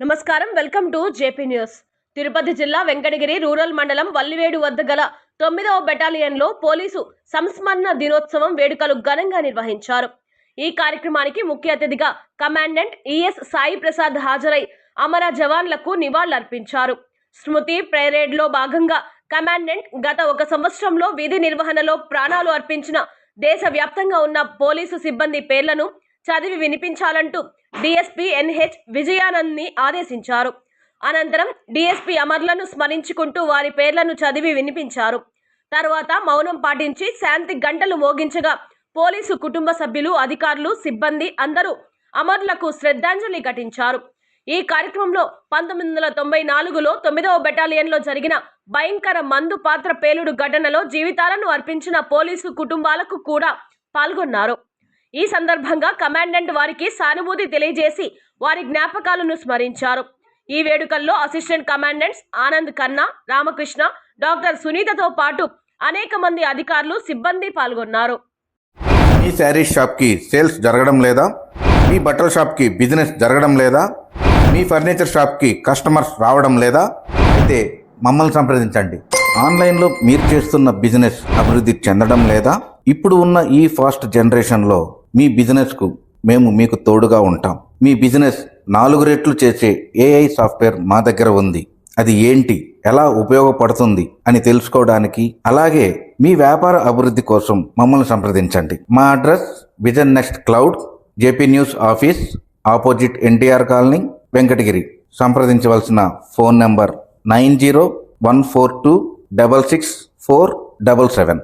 నమస్కారం. Welcome to JP news. Tirupati జిల్లా Venkatagiri rural మండలం వల్లివేడు వద్ద గల తొమ్మిదవ బెటాలియన్లో పోలీసు సంస్మరణ దినోత్సవం వేడుకలు ఘనంగా నిర్వహించారు. ఈ కార్యక్రమానికి ముఖ్య అతిథిగా కమాండెంట్ ఈఎస్ సాయి ప్రసాద్ హాజరై అమర జవాన్లకు నివాళులర్పించారు. స్మృతి ప్రేరేడ్లో భాగంగా కమాండెంట్ గత ఒక సంవత్సరంలో విధి నిర్వహణలో ప్రాణాలు అర్పించిన దేశవ్యాప్తంగా ఉన్న పోలీసు సిబ్బంది పేర్లను చదివి వినిపించాలంటూ డిఎస్పీ ఎన్హెచ్ విజయానంద్ని ఆదేశించారు. అనంతరం డిఎస్పీ అమర్లను స్మరించుకుంటూ వారి పేర్లను చదివి వినిపించారు. తర్వాత మౌనం పాటించి శాంతి గంటలు మోగించగా పోలీసు కుటుంబ సభ్యులు అధికారులు సిబ్బంది అందరూ అమరులకు శ్రద్ధాంజలి ఘటించారు. ఈ కార్యక్రమంలో పంతొమ్మిది వందల తొంభై నాలుగులో తొమ్మిదవ బెటాలియన్లో జరిగిన భయంకర మందు పాత్ర పేలుడు ఘటనలో జీవితాలను అర్పించిన పోలీసు కుటుంబాలకు కూడా పాల్గొన్నారు. ఈ సందర్భంగా కమాండెంట్ వారికి సానుభూతి తెలియజేసి వారి జ్ఞాపకాలను స్మరించారు. ఈ వేడుకల్లో అసిస్టెంట్ కమాండెంట్స్ ఆనంద్ కన్నా రామకృష్ణ డాక్టర్ సునీతతో పాటు అనేక మంది అధికారులు సిబ్బంది పాల్గొన్నారు. మీ శారీ షాప్కి సేల్స్ జరగడం లేదా? మీ బట్టల షాప్కి బిజినెస్ జరగడం లేదా? మీ ఫర్నిచర్ షాప్కి కస్టమర్స్ రావడం లేదా? అయితే మమ్మల్ని సంప్రదించండి. ఆన్లైన్లో మీరు చేస్తున్న బిజినెస్ అభివృద్ధి చెందడం లేదా? ఇప్పుడు ఉన్న ఈ ఫాస్ట్ జనరేషన్లో మీ బిజినెస్కు మేము మీకు తోడుగా ఉంటాం. మీ బిజినెస్ నాలుగు రెట్లు చేసే ఏఐ సాఫ్ట్వేర్ మా దగ్గర ఉంది. అది ఏంటి? ఎలా ఉపయోగపడుతుంది? అని తెలుసుకోవడానికి అలాగే మీ వ్యాపార అభివృద్ధి కోసం మమ్మల్ని సంప్రదించండి. మా address vision next cloud JP news office opposite NTR colony Venkatagiri. సంప్రదించవలసిన phone number nine zero one four two double six four double seven.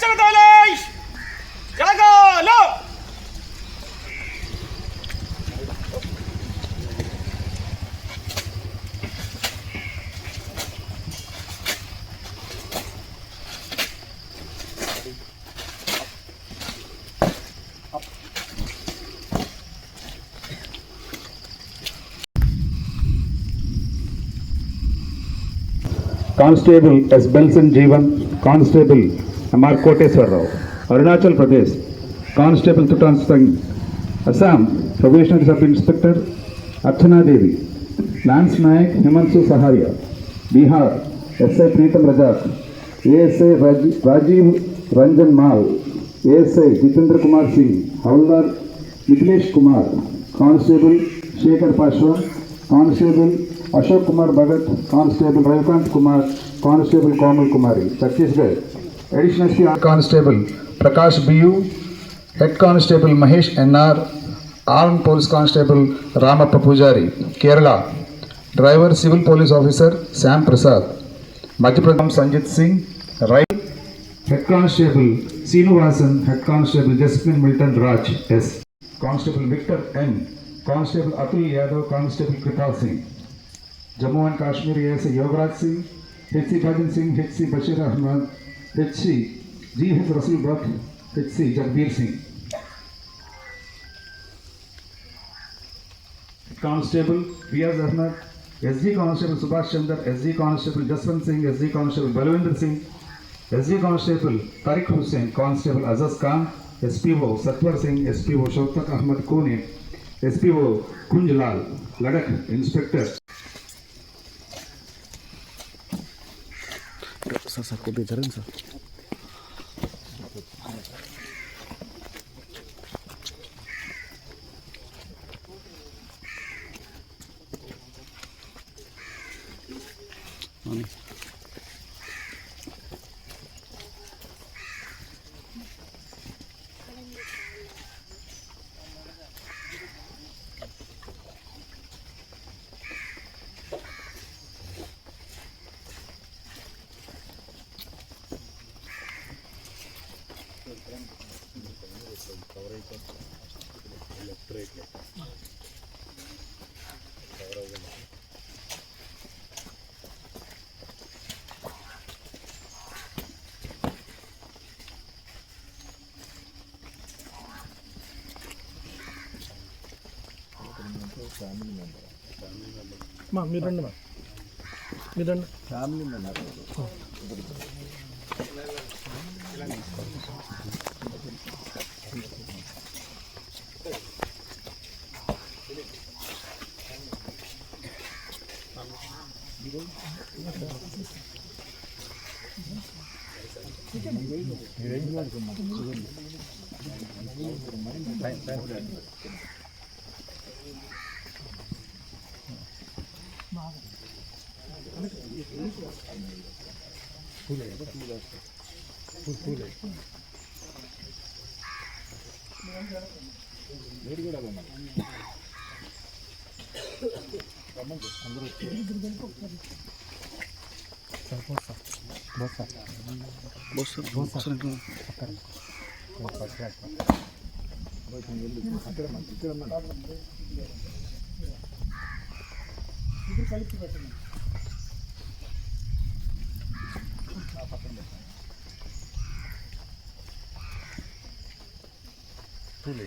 चलो constable S Belson Jeevan constable M R Koteswararao Arunachal Pradesh, constable Sutan Sangh Assam, probationary sub inspector, Archana Devi lance Naik, Himanshu Saharia, Bihar, S I Pritam Rajak S Rajeev Ranjan Mal S I Jitendra Kumar Singh, havildar Mithilesh Kumar, constable Shekhar Paswan, constable Ashok Kumar Bhagat, constable Ravikant Kumar, constable Komal Kumari, Chhattisgarh. Additional C constable Prakash BU head constable Mahesh NR arm police constable Ramappa Pujari Kerala driver civil police officer Sam Prasad Madhya Pradesh Sanjit Singh Rai head constable Seenuvasan head constable Jasmine Milton Raj S constable Victor N constable Atul Yadav constable Kripa Singh Jammu and Kashmir S Yograj Singh H C Bhajan Singh H C Bashir Ahmad H C ji Hind Rasool Bhat H C Jagbir Singh. Constable B S Ahmad S G constable Subhash Chandra S G constable Jaswant Singh S G constable Balwinder Singh S G constable Tariq Hussain constable Ajaz Khan S P O Satwar Singh S P O शौतक Ahmad कोने S P O Kunjlal लड़क inspector Sasa kobieta ręca. జరగండి sir మా మీరు రండి మా మీరు రండి फूल है फूल फूल है ఇక్కడ కలిపి పెట్టండి তুলে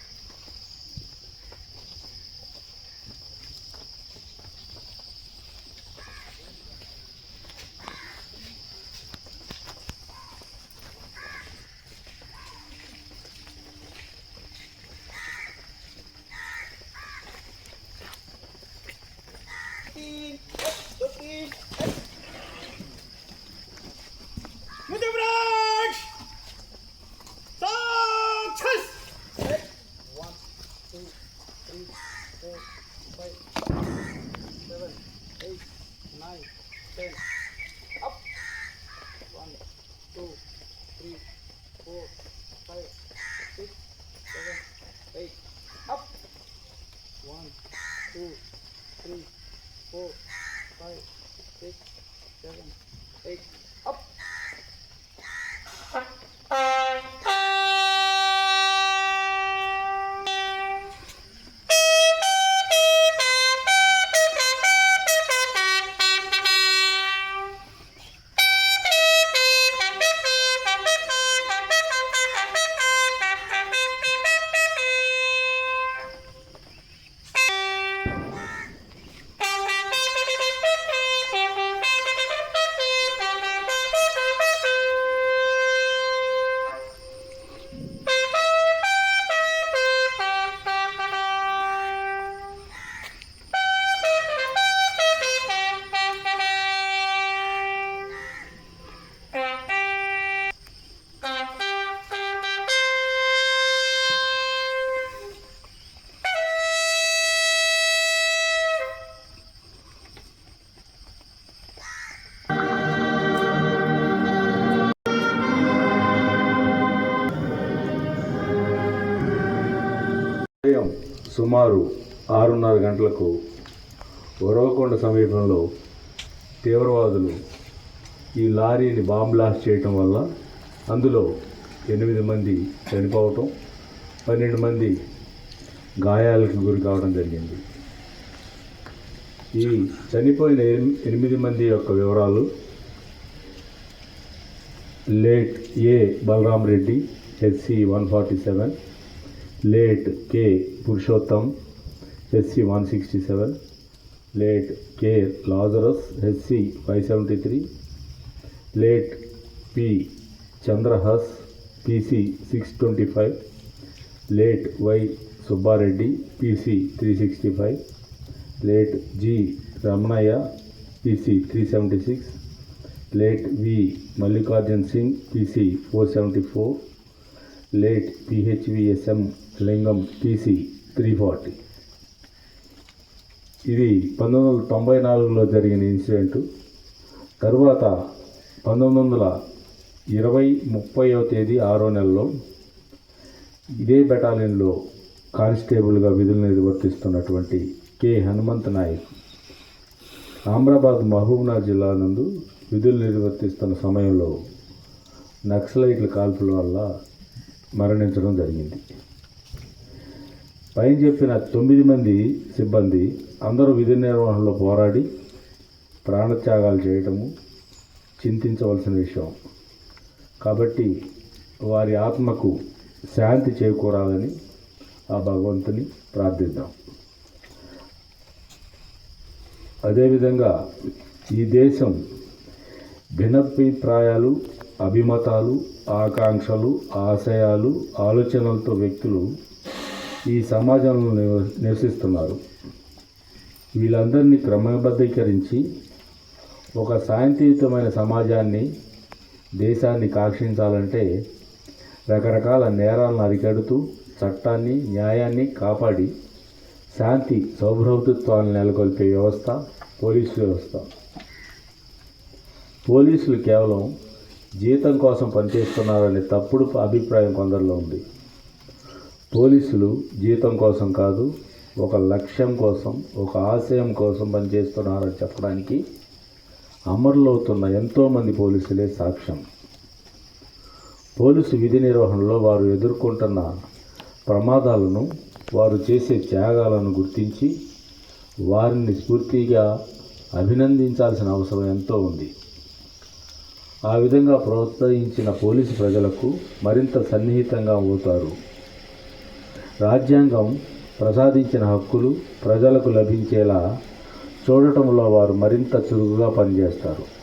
two, three, four, five. ఉదయం సుమారు ఆరున్నర గంటలకు ఉరవకొండ సమీపంలో తీవ్రవాదులు ఈ లారీని బాంబ్ బ్లాస్ట్ చేయటం వల్ల అందులో ఎనిమిది మంది చనిపోవటం పన్నెండు మంది గాయాలకు గురి కావడం జరిగింది. ఈ చనిపోయిన ఎనిమి- ఎనిమిది మంది యొక్క వివరాలు late A Balaram Reddy HC one forty seven late K Purushotham HC one sixty seven late K Lazarus HC five seventy three late P Chandrahas PC six twenty five late Y Subba Reddy PC three sixty five late G Ramanaiah PC three Lingam TC three forty. ఇది పంతొమ్మిది వందల తొంభై నాలుగులో జరిగిన incident. తరువాత పంతొమ్మిది వందల ఇరవై ముప్పైవ తేదీ ఆరో నెలలో ఇదే బెటాలియన్లో కానిస్టేబుల్గా విధులు నిర్వర్తిస్తున్నటువంటి కె. హనుమంత్ నాయక్. ఆమ్రాబాద్ మహబూబ్నగర్ జిల్లా నందు విధులు నిర్వర్తిస్తున్న సమయంలో నక్సలైట్ల కాల్పుల వల్ల మరణించడం జరిగింది. పైన చెప్పిన తొమ్మిది మంది సిబ్బంది అందరూ విధి నిర్వహణలో పోరాడి ప్రాణత్యాగాలు చేయటము చింతించవలసిన విషయం. కాబట్టి వారి ఆత్మకు శాంతి చేకూరాలని ఆ భగవంతుని ప్రార్థిద్దాం. అదేవిధంగా ఈ దేశం భిన్నభిప్రాయాలు అభిమతాలు ఆకాంక్షలు ఆశయాలు ఆలోచనలతో వ్యక్తులు ఈ సమాజంలో నివసిస్తున్నారు. వీళ్ళందరినీ క్రమబద్ధీకరించి ఒక శాంతియుతమైన సమాజాన్ని దేశాన్ని కాక్షించాలంటే రకరకాల నేరాలను అరికడుతూ చట్టాన్ని న్యాయాన్ని కాపాడి శాంతి సౌభ్రౌతత్వాన్ని నెలకొల్పే వ్యవస్థ పోలీసు వ్యవస్థ. పోలీసులు కేవలం జీతం కోసం పనిచేస్తున్నారనే తప్పుడు అభిప్రాయం కొందరిలో ఉంది. పోలీసులు జీతం కోసం కాదు ఒక లక్ష్యం కోసం ఒక ఆశయం కోసం పనిచేస్తున్నారని చెప్పడానికి అమరులవుతున్న ఎంతోమంది పోలీసులే సాక్ష్యం. పోలీసు విధి నిర్వహణలో వారు ఎదుర్కొంటున్న ప్రమాదాలను వారు చేసే త్యాగాలను గుర్తించి వారిని స్ఫూర్తిగా అభినందించాల్సిన అవసరం ఎంతో ఉంది. ఆ విధంగా ప్రోత్సహించిన పోలీసు ప్రజలకు మరింత సన్నిహితంగా అవుతారు. రాజ్యాంగం ప్రసాదించిన హక్కులు ప్రజలకు లభించేలా చూడటంలో వారు మరింత చురుకుగా పనిచేస్తారు.